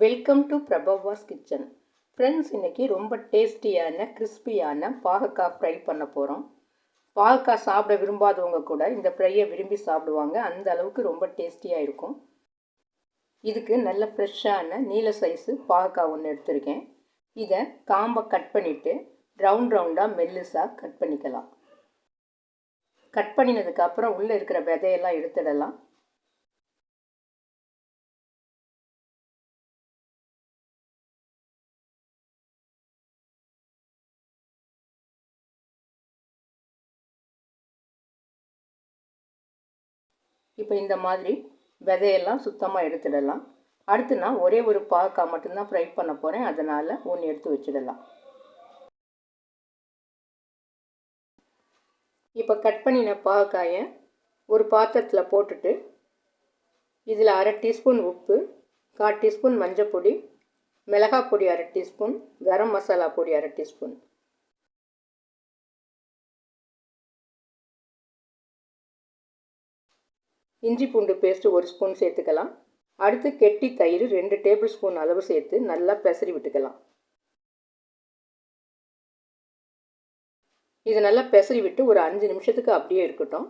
Welcome to Prabhavas kitchen friends இன்றைக்கி ரொம்ப டேஸ்டியான கிறிஸ்பியான பாகக்காய் ஃப்ரை பண்ண போகிறோம் பாகக்காய் சாப்பிட விரும்பாதவங்க கூட இந்த ஃப்ரையை விரும்பி சாப்பிடுவாங்க. அந்த அளவுக்கு ரொம்ப டேஸ்டியாக இருக்கும். இதுக்கு நல்ல ஃப்ரெஷ்ஷான நீல சைஸு பாகக்காய் ஒன்று எடுத்திருக்கேன். இதை காம்பை கட் பண்ணிவிட்டு ரவுண்ட் ரவுண்டாக மெல்லுசாக கட் பண்ணிக்கலாம். கட் பண்ணினதுக்கப்புறம் உள்ளே இருக்கிற விதையெல்லாம் எடுத்துடலாம். இப்போ இந்த மாதிரி விதையெல்லாம் சுத்தமாக எடுத்துடலாம். அடுத்து நான் ஒரே ஒரு பாக்கா மட்டும்தான் ஃப்ரை பண்ண போகிறேன் அதனால் ஒன்று எடுத்து வச்சிடலாம். இப்போ கட் பண்ணின பாகக்காயை ஒரு பாத்திரத்தில் போட்டுட்டு இதில் அரை டீஸ்பூன் உப்பு கால் டீஸ்பூன் மஞ்சள் பொடி மிளகாய் பொடி அரை டீஸ்பூன் கரம் மசாலா பொடி அரை டீஸ்பூன். இஞ்சி பூண்டு பேஸ்ட்டு ஒரு ஸ்பூன் சேர்த்துக்கலாம். அடுத்து கெட்டி தயிர் ரெண்டு டேபிள் ஸ்பூன் அளவு சேர்த்து நல்லா பெசரி விட்டுக்கலாம். இது நல்லா பெசரி விட்டு ஒரு அஞ்சு நிமிஷத்துக்கு அப்படியே இருக்கட்டும்.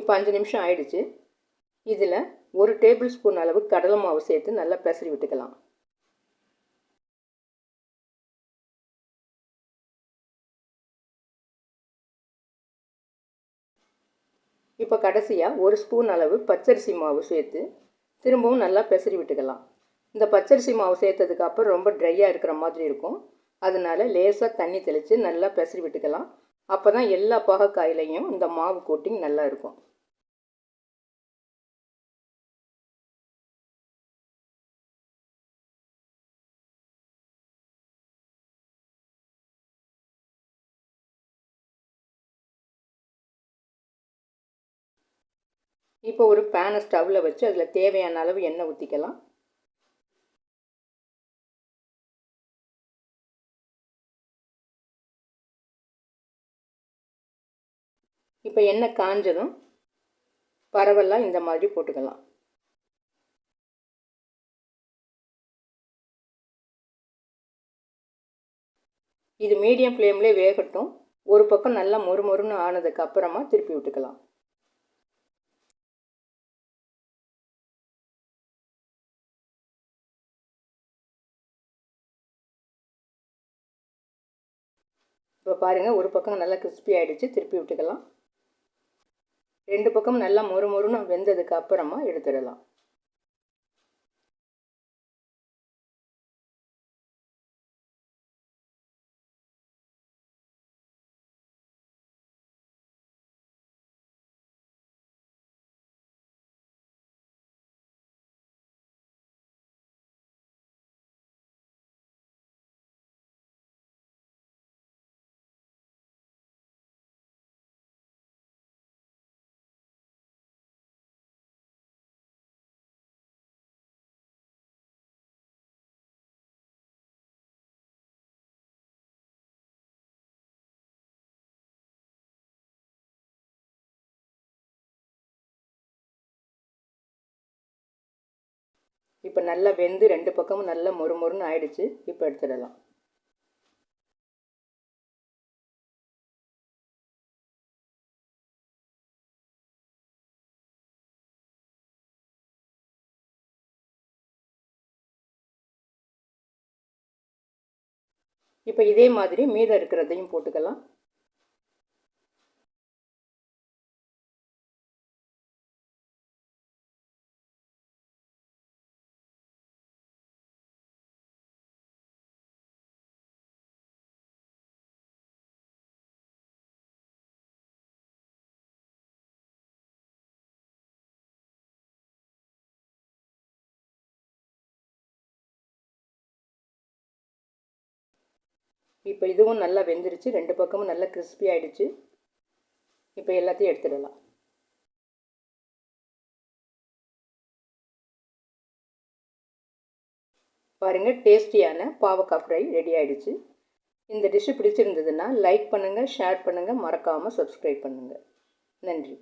இப்போ அஞ்சு நிமிஷம் ஆயிடுச்சு. இதில் ஒரு டேபிள் ஸ்பூன் அளவு கடலை மாவு சேர்த்து நல்லா பெசரி விட்டுக்கலாம். இப்போ கடைசியாக ஒரு ஸ்பூன் அளவு பச்சரிசி மாவு சேர்த்து திரும்பவும் நல்லா பெசரி விட்டுக்கலாம். இந்த பச்சரிசி மாவு சேர்த்ததுக்கு அப்புறம் ரொம்ப ட்ரையாக இருக்கிற மாதிரி இருக்கும். அதனால லேசாக தண்ணி தெளித்து நல்லா பெசரி விட்டுக்கலாம். அப்போ தான் எல்லா பாகக்காயிலையும் இந்த மாவு கோட்டிங் நல்லா இருக்கும். இப்போ ஒரு பேனை ஸ்டவ்வில் வச்சு அதில் தேவையான அளவு எண்ணெய் ஊற்றிக்கலாம் இப்போ எண்ணெய் காஞ்சதும் பரவலாக இந்த மாதிரி போட்டுக்கலாம். இது மீடியம் ஃப்ளேம்லேயே வேகட்டும். ஒரு பக்கம் நல்லா மொறு மொறுன்னு ஆனதுக்கு அப்புறமா திருப்பி விட்டுக்கலாம் இப்போ பாருங்கள் ஒரு பக்கம் நல்லா கிறிஸ்பி ஆகிடுச்சு திருப்பி விட்டுக்கலாம். ரெண்டு பக்கம் நல்லா மொறு மொறுன்னு வெந்ததுக்கு அப்புறமா எடுத்துடலாம். இப்போ நல்லா வெந்து ரெண்டு பக்கமும் நல்லா மொறு மொறுன்னு ஆயிடுச்சு இப்போ எடுத்துடலாம். இப்போ இதே மாதிரி மீதம் இருக்கிறதையும் போட்டுக்கலாம். இப்போ இதுவும் நல்லா வெந்துருச்சு ரெண்டு பக்கமும் நல்லா கிறிஸ்பி ஆகிடுச்சு இப்போ எல்லாத்தையும் எடுத்துடலாம். பாருங்கள் டேஸ்டியான பாவக்காய் ஃப்ரை ரெடி ஆகிடுச்சு இந்த டிஷ்ஷு பிடிச்சிருந்ததுன்னா லைக் பண்ணுங்கள் ஷேர் பண்ணுங்கள் மறக்காமல் சப்ஸ்கிரைப் பண்ணுங்கள் நன்றி.